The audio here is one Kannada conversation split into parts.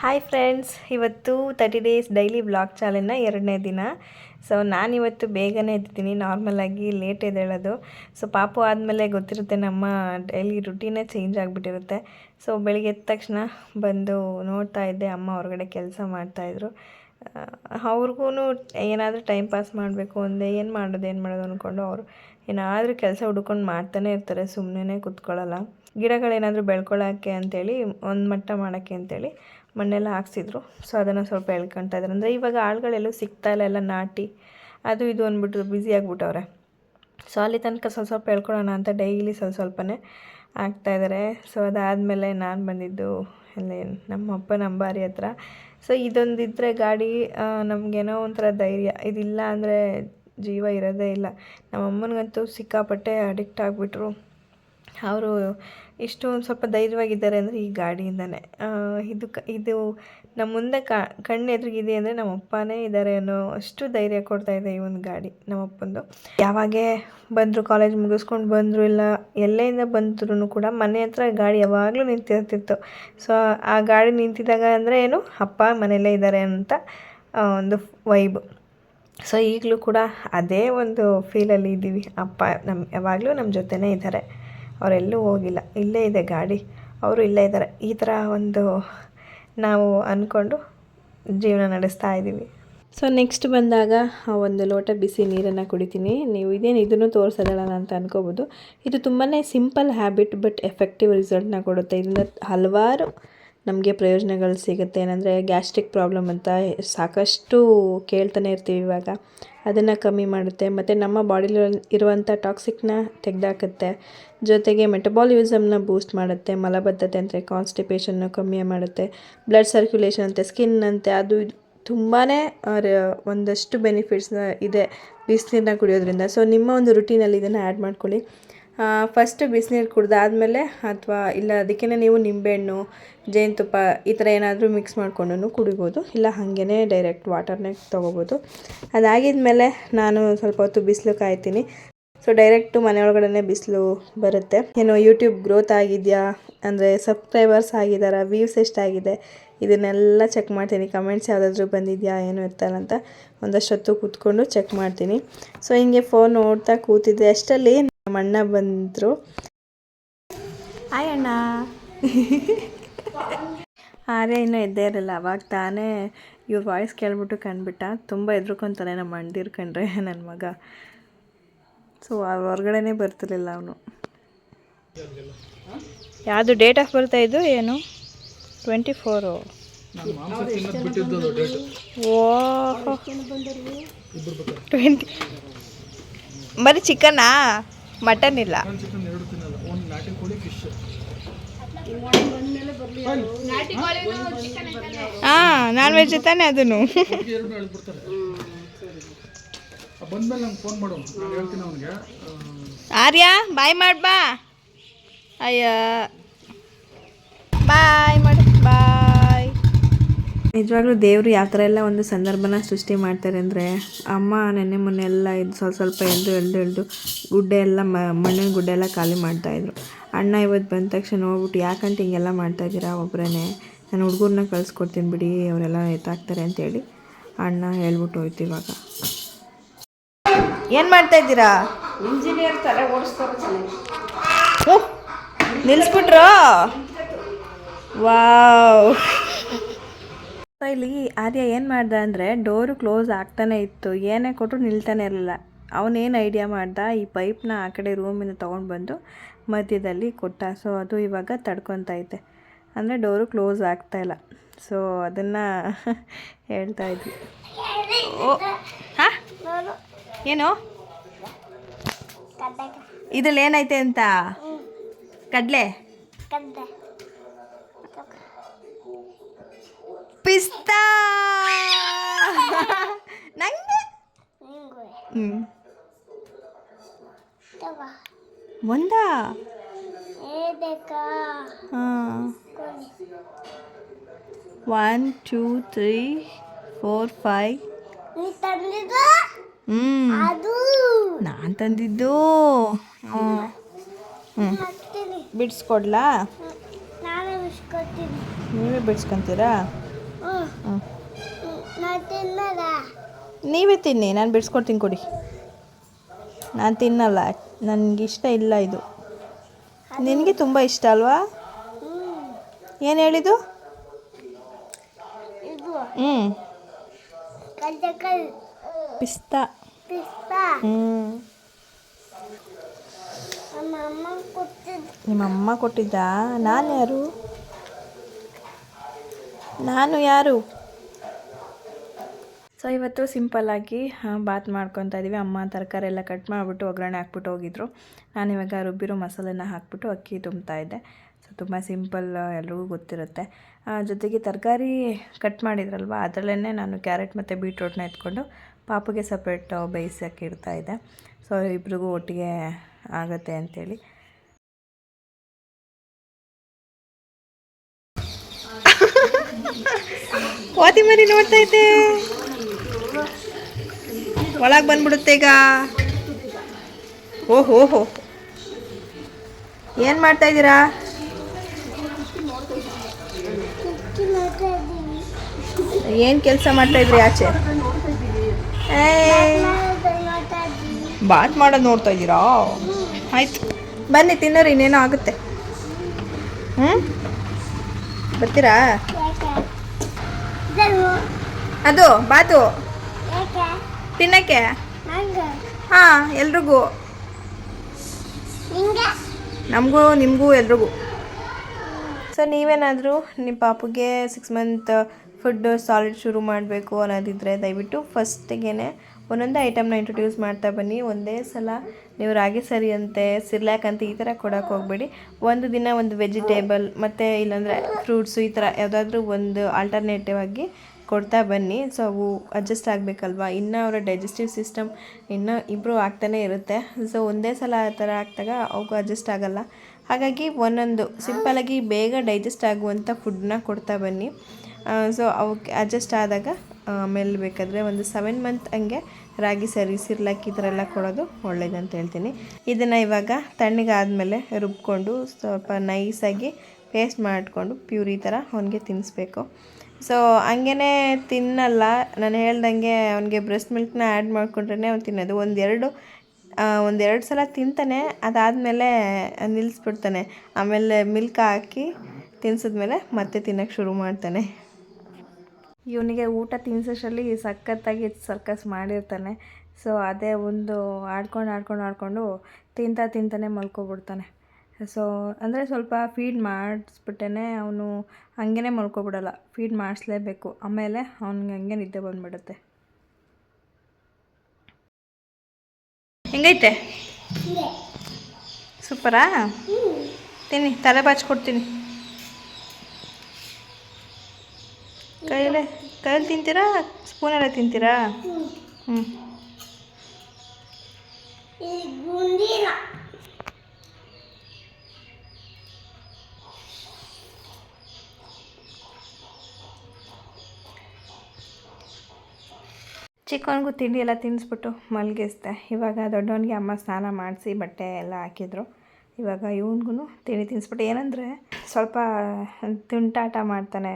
ಹಾಯ್ ಫ್ರೆಂಡ್ಸ್ ಇವತ್ತು ತರ್ಟಿ ಡೇಸ್ ಡೈಲಿ ಬ್ಲಾಗ್ ಚಾಲೆಂಜ್ನ ಎರಡನೇ ದಿನ. ಸೊ ನಾನಿವತ್ತು ಬೇಗನೆ ಎದ್ದಿದ್ದೀನಿ ನಾರ್ಮಲಾಗಿ ಲೇಟ್ ಎದ್ದೇಳೋದು. ಸೊ ಪಾಪು ಆದಮೇಲೆ ಗೊತ್ತಿರುತ್ತೆ ನಮ್ಮ ಡೈಲಿ ರುಟೀನೇ ಚೇಂಜ್ ಆಗಿಬಿಟ್ಟಿರುತ್ತೆ. ಸೊ ಬೆಳಿಗ್ಗೆ ಎದ್ದ ತಕ್ಷಣ ಬಂದು ನೋಡ್ತಾ ಇದ್ದೆ, ಅಮ್ಮ ಹೊರಗಡೆ ಕೆಲಸ ಮಾಡ್ತಾಯಿದ್ರು ಅವ್ರಿಗೂ ಏನಾದರೂ ಟೈಮ್ ಪಾಸ್ ಮಾಡಬೇಕು ಒಂದೇ ಏನು ಮಾಡೋದು ಏನು ಮಾಡೋದು ಅಂದ್ಕೊಂಡು ಅವರು ಏನಾದರೂ ಕೆಲಸ ಹುಡ್ಕೊಂಡು ಮಾಡ್ತಾನೆ ಇರ್ತಾರೆ ಸುಮ್ಮನೆ ಕೂತ್ಕೊಳ್ಳಲ್ಲ. ಗಿಡಗಳೇನಾದರೂ ಬೆಳ್ಕೊಳ್ಳೋಕ್ಕೆ ಅಂಥೇಳಿ ಒಂದು ಮಟ್ಟ ಮಾಡೋಕ್ಕೆ ಅಂತೇಳಿ ಮಣ್ಣೆಲ್ಲ ಹಾಕ್ಸಿದ್ರು. ಸೊ ಅದನ್ನು ಸ್ವಲ್ಪ ಎಳ್ಕೊತಾ ಇದ್ದಾರೆ ಅಂದರೆ ಇವಾಗ ಆಳುಗಳೆಲ್ಲೂ ಸಿಗ್ತಾ ಇಲ್ಲ, ಎಲ್ಲ ನಾಟಿ. ಅದು ಇದು ಅಂದ್ಬಿಟ್ಟು ಬ್ಯುಸಿ ಆಗಿಬಿಟ್ಟವ್ರೆ. ಸೊ ಅಲ್ಲಿ ತನಕ ಸ್ವಲ್ಪ ಸ್ವಲ್ಪ ಹೇಳ್ಕೊಡೋಣ ಅಂತ ಡೈಲಿ ಸ್ವಲ್ಪ ಸ್ವಲ್ಪನೇ ಆಗ್ತಾಯಿದ್ದಾರೆ ಸೊ ಅದಾದಮೇಲೆ ನಾನು ಬಂದಿದ್ದು ಎಲ್ಲ ನಮ್ಮ ಅಪ್ಪನ ಅಂಬಾರಿ ಹತ್ರ. ಸೊ ಇದೊಂದಿದ್ದರೆ ಗಾಡಿ ನಮಗೇನೋ ಒಂಥರ ಧೈರ್ಯ. ಇದಿಲ್ಲ ಅಂದರೆ ಜೀವ ಇರೋದೇ ಇಲ್ಲ. ನಮ್ಮ ಅಮ್ಮನಿಗಂತೂ ಸಿಕ್ಕಾಪಟ್ಟೆ ಅಡಿಕ್ಟ್ ಆಗಿಬಿಟ್ರು. ಅವರು ಇಷ್ಟು ಒಂದು ಸ್ವಲ್ಪ ಧೈರ್ಯವಾಗಿದ್ದಾರೆ ಅಂದರೆ ಈ ಗಾಡಿಯಿಂದನೇ. ಇದು ಕ, ಇದು ನಮ್ಮ ಮುಂದೆ ಕಣ್ಣು ಎದುರಿಗಿದೆ ಅಂದರೆ ನಮ್ಮ ಅಪ್ಪನೇ ಇದ್ದಾರೆ ಅನ್ನೋ ಅಷ್ಟು ಧೈರ್ಯ ಕೊಡ್ತಾ ಇದೆ ಈ ಒಂದು ಗಾಡಿ ನಮ್ಮ ಅಪ್ಪಂದು. ಯಾವಾಗೇ ಬಂದರು ಕಾಲೇಜ್ ಮುಗಿಸ್ಕೊಂಡು ಬಂದರು ಇಲ್ಲ, ಎಲ್ಲೆಯಿಂದ ಬಂದ್ರೂ ಕೂಡ ಮನೆ ಹತ್ರ ಗಾಡಿ ಯಾವಾಗಲೂ ನಿಂತಿರ್ತಿತ್ತು. ಸೊ ಆ ಗಾಡಿ ನಿಂತಿದ್ದಾಗ ಅಂದರೆ ಏನು, ಅಪ್ಪ ಮನೆಯಲ್ಲೇ ಇದ್ದಾರೆ ಅಂತ ಒಂದು ವೈಬ್ ಸೊ ಈಗಲೂ ಕೂಡ ಅದೇ ಒಂದು ಫೀಲಲ್ಲಿ ಇದ್ದೀವಿ. ಅಪ್ಪ ನಮ್ಮ ಯಾವಾಗಲೂ ನಮ್ಮ ಜೊತೆನೇ ಇದ್ದಾರೆ. ಅವರೆಲ್ಲೂ ಹೋಗಿಲ್ಲ. ಇಲ್ಲೇ ಇದೆ ಗಾಡಿ. ಅವರು ಇಲ್ಲೇ ಇದ್ದಾರೆ. ಈ ಥರ ಒಂದು ನಾವು ಅಂದ್ಕೊಂಡು ಜೀವನ ನಡೆಸ್ತಾ ಇದ್ದೀವಿ. ಸೊ ನೆಕ್ಸ್ಟ್ ಬಂದಾಗ ಒಂದು ಲೋಟ ಬಿಸಿ ನೀರನ್ನು ಕುಡಿತೀನಿ. ನೀವು ಇದೇನು ಇದನ್ನು ತೋರಿಸೋದಲ್ಲ ಅಂತ ಅನ್ಕೋಬೋದು. ಇದು ತುಂಬಾ ಸಿಂಪಲ್ ಹ್ಯಾಬಿಟ್ ಬಟ್ ಎಫೆಕ್ಟಿವ್ ರಿಸಲ್ಟ್ನ ಕೊಡುತ್ತೆ. ಇದರಿಂದ ಹಲವಾರು ನಮಗೆ ಪ್ರಯೋಜನಗಳು ಸಿಗುತ್ತೆ. ಏನಂದರೆ ಗ್ಯಾಸ್ಟ್ರಿಕ್ ಪ್ರಾಬ್ಲಮ್ ಅಂತ ಸಾಕಷ್ಟು ಕೇಳ್ತಾನೆ ಇರ್ತೀವಿ ಇವಾಗ. ಅದನ್ನು ಕಮ್ಮಿ ಮಾಡುತ್ತೆ. ಮತ್ತು ನಮ್ಮ ಬಾಡಿಲಿ ಇರುವಂಥ ಟಾಕ್ಸಿಕ್ನ ತೆಗೆದಾಕುತ್ತೆ. ಜೊತೆಗೆ ಮೆಟಬಾಲಿಸಮ್ನ ಬೂಸ್ಟ್ ಮಾಡುತ್ತೆ. ಮಲಬದ್ಧತೆ ಅಂದರೆ ಕಾನ್ಸ್ಟಿಪೇಷನ್ನ ಕಮ್ಮಿ ಮಾಡುತ್ತೆ. ಬ್ಲಡ್ ಸರ್ಕ್ಯುಲೇಷನ್ ಅಂತೆ, ಸ್ಕಿನ್ ಅಂತೆ, ಅದು ತುಂಬಾ ಒಂದಷ್ಟು ಬೆನಿಫಿಟ್ಸ್ನ ಇದೆ. ಬಿಸಿನೀರನ್ನ ಕುಡಿಯೋದ್ರಿಂದ. ಸೊ ನಿಮ್ಮ ಒಂದು ರುಟೀನಲ್ಲಿ ಇದನ್ನು ಆ್ಯಡ್ ಮಾಡ್ಕೊಳ್ಳಿ. ಫಸ್ಟ್ ಬಿಸಿನೀರು ಕುಡಿದಾದ್ಮೇಲೆ ಅಥವಾ ಇಲ್ಲ ಅದಕ್ಕೇ ನೀವು ನಿಂಬೆಹಣ್ಣು, ಜೇನುತುಪ್ಪ ಈ ಥರ ಏನಾದರೂ ಮಿಕ್ಸ್ ಮಾಡ್ಕೊಂಡು ಕುಡಿಬೋದು. ಇಲ್ಲ ಹಾಗೇ ಡೈರೆಕ್ಟ್ ವಾಟರ್ನೇ ತೊಗೋಬೋದು. ಅದಾಗಿದ್ಮೇಲೆ ನಾನು ಸ್ವಲ್ಪ ಹೊತ್ತು ಬಿಸಿಲು ಕಾಯ್ತೀನಿ. ಸೊ ಡೈರೆಕ್ಟು ಮನೆಯೊಳಗಡೆ ಬಿಸಿಲು ಬರುತ್ತೆ. ಏನು ಯೂಟ್ಯೂಬ್ ಗ್ರೋತ್ ಆಗಿದೆಯಾ? ಅಂದರೆ ಸಬ್ಸ್ಕ್ರೈಬರ್ಸ್ ಆಗಿದ್ದಾರಾ? ವ್ಯೂಸ್ ಎಷ್ಟಾಗಿದೆ? ಇದನ್ನೆಲ್ಲ ಚೆಕ್ ಮಾಡ್ತೀನಿ. ಕಮೆಂಟ್ಸ್ ಯಾವುದಾದ್ರೂ ಬಂದಿದೆಯಾ? ಏನು ಅಂತ ಒಂದಷ್ಟು ಹೊತ್ತು ಕೂತ್ಕೊಂಡು ಚೆಕ್ ಮಾಡ್ತೀನಿ. ಸೊ ಹಿಂಗೆ ಫೋನ್ ನೋಡ್ತಾ ಕೂತಿದ್ದೆ. ಅಷ್ಟರಲ್ಲಿ ನಮ್ಮ ಅಣ್ಣ ಬಂದರು. ಹಾಯ್ ಅಣ್ಣ. ಆರೆ ಇನ್ನೂ ಎದ್ದೇ ಇರಲಿಲ್ಲ ಅವಾಗ ತಾನೇ ಇವ್ರ ವಾಯ್ಸ್ ಕೇಳ್ಬಿಟ್ಟು ಕಂಡ್ಬಿಟ್ಟ ತುಂಬ ಎದ್ರುಕೊಂತಾನೆ ನಮ್ಮ ಅಣ್ದಿರ್ ಕಂಡ್ರೆ ನನ್ನ ಮಗ. ಸೊ ಹೊರ್ಗಡೆನೇ ಬರ್ತಿರ್ಲಿಲ್ಲ ಅವನು. ಯಾವುದು ಡೇಟ್ ಆಫ್ ಬರ್ತಾ ಇದು ಏನು? ಟ್ವೆಂಟಿ ಫೋರು ಓಹೋ. ಟ್ವೆಂಟಿ ಬರೀ ಚಿಕನಾ? ಮಟನ್ ಇಲ್ಲ. ಹಾಂ ನಾನ್ ವೆಜ್ ತಾನೆ ಅದನ್ನು ಆರ್ಯ ಬಾಯ್ ಮಾಡ್ಬಾ. ಅಯ್ಯ. ನಿಜವಾಗ್ಲೂ ದೇವರು ಯಾವ ಥರ ಎಲ್ಲ ಒಂದು ಸಂದರ್ಭನ ಸೃಷ್ಟಿ ಮಾಡ್ತಾರೆ ಅಂದರೆ ಅಮ್ಮ ನೆನ್ನೆ ಮೊನ್ನೆ ಎಲ್ಲ ಇದು ಸ್ವಲ್ಪ ಸ್ವಲ್ಪ ಎಳ್ದು ಎಳ್ದು ಎಳ್ದು ಗುಡ್ಡೆ ಎಲ್ಲ ಮಣ್ಣಿನ ಗುಡ್ಡೆ ಎಲ್ಲ ಖಾಲಿ ಮಾಡ್ತಾಯಿದ್ರು ಅಣ್ಣ ಇವತ್ತು ಬಂದ ತಕ್ಷಣ ನೋಡ್ಬಿಟ್ಟು ಯಾಕಂತ ಹಿಂಗೆಲ್ಲ ಮಾಡ್ತಾಯಿದ್ದೀರಾ ಒಬ್ಬರೇ ನಾನು ಹುಡುಗರನ್ನ ಕಳಿಸ್ಕೊಡ್ತೀನಿ ಬಿಡಿ ಅವರೆಲ್ಲ ಎತ್ತಾಕ್ತಾರೆ ಅಂತೇಳಿ ಅಣ್ಣ ಹೇಳ್ಬಿಟ್ಟು ಹೋಯ್ತು ಇವಾಗ. ಏನು ಮಾಡ್ತಾ ಇದ್ದೀರಾ? ಇಂಜಿನಿಯರ್ ತಲೆ ಓಡಿಸ್ತಾರೆ ನಿಲ್ಲಿಸ್ಬಿಟ್ರು ವಾವ್. ಇಲ್ಲಿ ಆರ್ಯ ಏನು ಮಾಡ್ದೆ ಅಂದರೆ ಡೋರು ಕ್ಲೋಸ್ ಆಗ್ತಾನೆ ಇತ್ತು. ಏನೇ ಕೊಟ್ಟರು ನಿಲ್ತಾನೆ ಇರಲಿಲ್ಲ. ಅವನೇನು ಐಡಿಯಾ ಮಾಡ್ದ? ಈ ಪೈಪ್ನ ಆ ಕಡೆ ರೂಮಿಂದ ತೊಗೊಂಡು ಬಂದು ಮಧ್ಯದಲ್ಲಿ ಕೊಟ್ಟ. ಸೊ ಅದು ಇವಾಗ ತಡ್ಕೊತೈತೆ ಅಂದರೆ ಡೋರು ಕ್ಲೋಸ್ ಆಗ್ತಾಯಿಲ್ಲ ಸೊ ಅದನ್ನು ಹೇಳ್ತಾ ಇದ್ವಿ. ಓ ಹಾಂ? ಏನು? ಇದ್ರಲ್ಲಿ ಏನೈತೆ ಅಂತ? ಕಡಲೆ. ಪಿಸ್ತಾ ನಂಗೆ? ಹ್ಞೂ ಒಂದಾ? ಹಾಂ. One two three four five ಹ್ಞೂ ನಾನು ತಂದಿದ್ದು. ಹ್ಞೂ ಹ್ಞೂ ಬಿಡಿಸ್ಕೊಡ್ಲಾ? ನೀವೇ ಬಿಡಿಸ್ಕೊತೀರಾ? ನೀವೇ ತಿನ್ನಿ ನಾನು ಬಿಡಿಸ್ಕೊಡ್ತೀನಿ ಕೊಡಿ. ನಾನು ತಿನ್ನಲ್ಲ ನನಗಿಷ್ಟ ಇಲ್ಲ ಇದು. ನಿನಗೆ ತುಂಬ ಇಷ್ಟ ಅಲ್ವಾ? ಏನು ಹೇಳಿದ್ದು? ಇದು. ಹ್ಞೂ ಪಿಸ್ತಾ. ಹ್ಞೂ ನಮ್ಮ ಅಮ್ಮ ನಿಮ್ಮ ಅಮ್ಮ ಕೊಟ್ಟಿದ್ದಾ? ನಾನು ಯಾರು? ನಾನು ಯಾರು? ಸೊ ಇವತ್ತು ಸಿಂಪಲ್ಲಾಗಿ ಬಾತ್ ಮಾಡ್ಕೊತಾ ಇದ್ದೀವಿ ಅಮ್ಮ ತರಕಾರಿ ಎಲ್ಲ ಕಟ್ ಮಾಡಿಬಿಟ್ಟು ಒಗ್ಗರಣೆ ಹಾಕ್ಬಿಟ್ಟು ಹೋಗಿದ್ರು. ನಾನು ಇವಾಗ ರುಬ್ಬಿರೋ ಮಸಾಲೆನ ಹಾಕ್ಬಿಟ್ಟು ಅಕ್ಕಿ ತುಂಬ್ತಾ ಇದ್ದೆ. ಸೊ ತುಂಬ ಸಿಂಪಲ್ ಎಲ್ರಿಗೂ ಗೊತ್ತಿರುತ್ತೆ. ಜೊತೆಗೆ ತರಕಾರಿ ಕಟ್ ಮಾಡಿದ್ರಲ್ವ? ಅದರಲ್ಲೇ ನಾನು ಕ್ಯಾರೆಟ್ ಮತ್ತು ಬೀಟ್ರೋಟ್ನ ಎತ್ಕೊಂಡು ಪಾಪಗೆ ಸಪ್ರೇಟ್ ಬೇಯಿಸೋಕ್ಕೆ ಇಡ್ತಾ ಇದ್ದೆ. ಸೊ ಇಬ್ರಿಗೂ ಒಟ್ಟಿಗೆ ಆಗುತ್ತೆ ಅಂತೇಳಿ. ಕೋತಿ ಮರಿ ನೋಡ್ತಾ ಇದ್ದೆ. ಒಳಗೆ ಬಂದ್ಬಿಡುತ್ತೆ ಈಗ. ಓಹೋ ಹೋ ಏನು ಮಾಡ್ತಾ ಇದ್ದೀರಾ? ಏನು ಕೆಲಸ ಮಾಡ್ತಾ ಇದ್ರಿ ಆಚೆ? ಬಾತ್ ಮಾಡೋದು ನೋಡ್ತಾ ಇದ್ದೀರಾ? ಆಯ್ತು. ಬನ್ನಿ, ತಿನ್ನೋರಿ ಇನ್ನೇನೋ ಆಗುತ್ತೆ. ಹ್ಞೂ ಬರ್ತೀರಾ? ಅದು ಬಾತು. ತಿನ್ನಕ್ಕೆ? ಹಾ ಎಲ್ರಿಗೂ. ನಮಗೂ ನಿಮಗೂ ಎಲ್ರಿಗೂ. ಸೊ ನೀವೇನಾದರೂ ನಿಮ್ಮ ಪಾಪುಗೆ ಸಿಕ್ಸ್ ಮಂತ್ ಫುಡ್ ಸಾಲಿಡ್ ಶುರು ಮಾಡಬೇಕು ಅನ್ನೋದಿದ್ರೆ ದಯವಿಟ್ಟು ಫಸ್ಟಿಗೆ ಒಂದೊಂದು ಐಟಮ್ನ ಇಂಟ್ರೊಡ್ಯೂಸ್ ಮಾಡ್ತಾ ಬನ್ನಿ. ಒಂದೇ ಸಲ ನೀವು ರಾಗಿ ಸರಿ ಅಂತೆ ಸಿರ್ಲ್ಯಾಕ್ ಅಂತ ಈ ಥರ ಕೊಡೋಕೆ ಹೋಗಬೇಡಿ. ಒಂದು ದಿನ ಒಂದು ವೆಜಿಟೇಬಲ್ ಮತ್ತು ಇಲ್ಲಾಂದರೆ ಫ್ರೂಟ್ಸು ಈ ಥರ ಯಾವುದಾದ್ರೂ ಒಂದು ಆಲ್ಟರ್ನೇಟಿವ್ ಆಗಿ ಕೊಡ್ತಾ ಬನ್ನಿ. ಸೊ ಅವು ಅಡ್ಜಸ್ಟ್ ಆಗಬೇಕಲ್ವಾ? ಇನ್ನು ಅವರ ಡೈಜೆಸ್ಟಿವ್ ಸಿಸ್ಟಮ್ ಇನ್ನೂ ಇಂಪ್ರೂವ್ ಆಗ್ತಾನೆ ಇರುತ್ತೆ. ಸೊ ಒಂದೇ ಸಲ ಆ ಥರ ಆಗ್ದಾಗ ಅವಕ್ಕೂ ಅಡ್ಜಸ್ಟ್ ಆಗಲ್ಲ. ಹಾಗಾಗಿ ಒಂದೊಂದು ಸಿಂಪಲಾಗಿ ಬೇಗ ಡೈಜೆಸ್ಟ್ ಆಗುವಂಥ ಫುಡ್ನ ಕೊಡ್ತಾ ಬನ್ನಿ. ಸೊ ಅವಕ್ಕೆ ಅಡ್ಜಸ್ಟ್ ಆದಾಗ ಆಮೇಲೆ ಬೇಕಾದರೆ ಒಂದು ಸೆವೆನ್ ಮಂತ್ ಹಂಗೆ ರಾಗಿ ಸರಿ ಸಿರ್ಲಾಕಿ ಈ ಥರ ಎಲ್ಲ ಕೊಡೋದು ಒಳ್ಳೇದಂತ ಹೇಳ್ತೀನಿ. ಇದನ್ನು ಇವಾಗ ತಣ್ಣಗಾದಮೇಲೆ ರುಬ್ಕೊಂಡು ಸ್ವಲ್ಪ ನೈಸಾಗಿ ಪೇಸ್ಟ್ ಮಾಡಿಕೊಂಡು ಪ್ಯೂರಿ ಥರ ಅವನಿಗೆ ತಿನ್ನಿಸ್ಬೇಕು ಸೊ ಹಂಗೇ ತಿನ್ನಲ್ಲ. ನಾನು ಹೇಳ್ದಂಗೆ ಅವನಿಗೆ ಬ್ರೆಸ್ಟ್ ಮಿಲ್ಕ್ನ ಆ್ಯಡ್ ಮಾಡಿಕೊಂಡ್ರೆ ಅವ್ನು ತಿನ್ನೋದು. ಒಂದೆರಡು ಒಂದೆರಡು ಸಲ ತಿಂತಾನೆ, ಅದಾದಮೇಲೆ ನಿಲ್ಲಿಸ್ಬಿಡ್ತಾನೆ ಆಮೇಲೆ ಮಿಲ್ಕ್ ಹಾಕಿ ತಿನ್ಸಿದ್ಮೇಲೆ ಮತ್ತೆ ತಿನ್ನೋಕ್ಕೆ ಶುರು ಮಾಡ್ತಾನೆ. ಇವನಿಗೆ ಊಟ ತಿನ್ಸೋಷ್ಟರಲ್ಲಿ ಸಖತ್ತಾಗಿ ಸರ್ಕಸ್ ಮಾಡಿರ್ತಾನೆ. ಸೊ ಅದೇ ಒಂದು ಆಡ್ಕೊಂಡು ಆಡ್ಕೊಂಡು ಆಡ್ಕೊಂಡು ತಿಂತಾ, ತಿಂತಾನೆ ಮಲ್ಕೊಬಿಡ್ತಾನೆ. ಸೊ ಅಂದರೆ ಸ್ವಲ್ಪ ಫೀಡ್ ಮಾಡಿಸ್ಬಿಟ್ಟೇ ಅವನು ಹಾಗೇ ಮಲ್ಕೊಬಿಡಲ್ಲ. ಫೀಡ್ ಮಾಡಿಸ್ಲೇಬೇಕು. ಆಮೇಲೆ ಅವ್ನಿಗೆ ಹಂಗೆ ನಿದ್ದೆ ಬಂದ್ಬಿಡುತ್ತೆ. ಹೆಂಗೈತೆ? ಸೂಪರಾ? ತಿನ್ನಿ ತಲೆ ಬಾಚ್ಕೊಡ್ತೀನಿ ಕೈಲೇ ಕೈಲಿ ತಿಂತೀರಾ ಸ್ಪೂನಲ್ಲೇ ತಿಂತೀರಾ? ಹ್ಞೂ ಚಿಕ್ಕವನಿಗೂ ತಿಂಡಿ ಎಲ್ಲ ತಿನ್ನಿಸ್ಬಿಟ್ಟು ಮಲಗಿಸ್ದೆ. ಇವಾಗ ದೊಡ್ಡವನಿಗೆ ಅಮ್ಮ ಸ್ನಾನ ಮಾಡಿಸಿ ಬಟ್ಟೆ ಎಲ್ಲ ಹಾಕಿದ್ರು. ಇವಾಗ ಇವನಿಗೂ ತಿಂಡಿ ತಿನ್ನಿಸ್ಬಿಟ್ಟು ಏನಂದರೆ ಸ್ವಲ್ಪ ತುಂಟಾಟ ಮಾಡ್ತಾನೆ.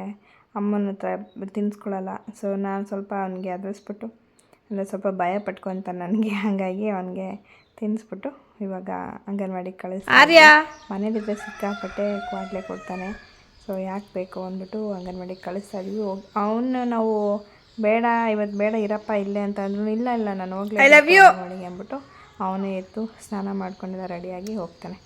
ಅಮ್ಮನ ಹತ್ರ ತಿನ್ನಿಸ್ಕೊಳ್ಳಲ್ಲ. ಸೊ ನಾನು ಸ್ವಲ್ಪ ಅವನಿಗೆ ಅದರಿಸ್ಬಿಟ್ಟು ಅಂದರೆ ಸ್ವಲ್ಪ ಭಯ ಪಟ್ಕೊತಾನೆ ನನಗೆ. ಹಾಗಾಗಿ ಅವನಿಗೆ ತಿನ್ನಿಸ್ಬಿಟ್ಟು ಇವಾಗ ಅಂಗನವಾಡಿಗೆ ಕಳಿಸಿ ಆರ್ಯ! ಮನೇಲಿದ್ದರೆ ಸಿಕ್ಕಾಪಟ್ಟೆ ಕ್ವಾಡ್ಲೆ ಕೊಡ್ತಾನೆ. ಸೊ ಯಾಕೆ ಬೇಕು ಅಂದ್ಬಿಟ್ಟು ಅಂಗನವಾಡಿಗೆ ಕಳಿಸ್ತಾ ಇದೀವಿ. ಅವನು ನಾವು ಬೇಡ ಇವತ್ತು ಬೇಡ ಇರಪ್ಪ ಇಲ್ಲೇ ಅಂತ ಅಂದ್ರು ಇಲ್ಲ ಇಲ್ಲ ನಾನು ಹೋಗ್ಲಿ ಅಂದ್ಬಿಟ್ಟು ಅವನೇ ಎದ್ದು ಸ್ನಾನ ಮಾಡ್ಕೊಂಡಿದ್ದ ರೆಡಿಯಾಗಿ ಹೋಗ್ತಾನೆ.